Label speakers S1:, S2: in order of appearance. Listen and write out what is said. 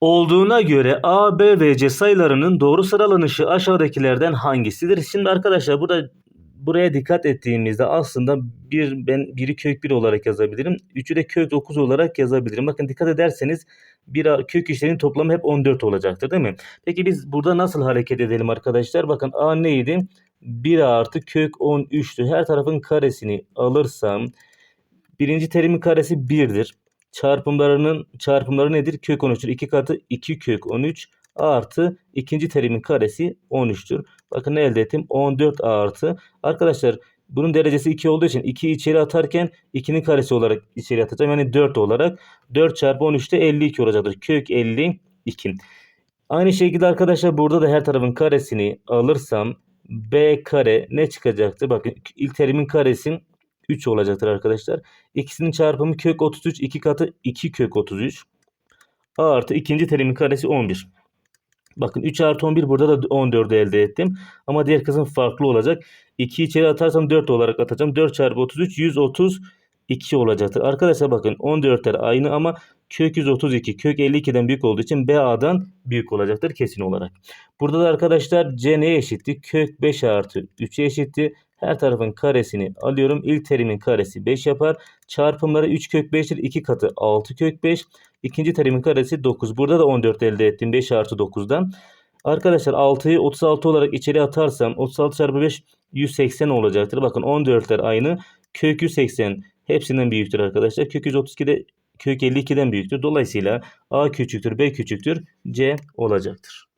S1: olduğuna göre A, B ve C sayılarının doğru sıralanışı aşağıdakilerden hangisidir? Şimdi arkadaşlar burada buraya dikkat ettiğimizde aslında bir ben biri kök 1 olarak yazabilirim. Üçü de kök 9 olarak yazabilirim. Bakın dikkat ederseniz bir kök işlerinin toplamı hep 14 olacaktır değil mi? Peki biz burada nasıl hareket edelim arkadaşlar? Bakın A neydi? 1 artı kök 13'tü. Her tarafın karesini alırsam birinci terimin karesi 1'dir. Çarpımlarının çarpımları nedir? Kök 13'tür. 2 katı 2 kök 13 artı ikinci terimin karesi 13'tür. Bakın ne elde ettim? 14 artı. Arkadaşlar bunun derecesi 2 olduğu için 2'yi içeri atarken 2'nin karesi olarak içeri atacağım. Yani 4 olarak 4 çarpı 13'te 52 olacaktır. Kök 52. Aynı şekilde arkadaşlar burada da her tarafın karesini alırsam b kare ne çıkacaktır? Bakın ilk terimin karesi 3 olacaktır arkadaşlar. İkisinin çarpımı kök 33 2 katı 2 kök 33 artı ikinci terimin karesi 11. Bakın 3 artı 11 burada da 14'ü elde ettim. Ama diğer kısım farklı olacak. 2 içeri atarsam 4 olarak atacağım. 4 çarpı 33 132 olacaktır. Arkadaşlar bakın 14'ler aynı ama kök 132 kök 52'den büyük olduğu için BA'dan büyük olacaktır kesin olarak. Burada da arkadaşlar C neye eşitti? Kök 5 artı 3'e eşitti. Her tarafın karesini alıyorum. İlk terimin karesi 5 yapar. Çarpımları 3 kök 5'tir. 2 katı 6 kök 5. İkinci terimin karesi 9. Burada da 14 elde ettim 5 artı 9'dan. Arkadaşlar 6'yı 36 olarak içeri atarsam 36 çarpı 5 180 olacaktır. Bakın 14'ler aynı. Kök 180 hepsinden büyüktür arkadaşlar. Kök 132 de kök 52'den büyüktür. Dolayısıyla A küçüktür B küçüktür C olacaktır.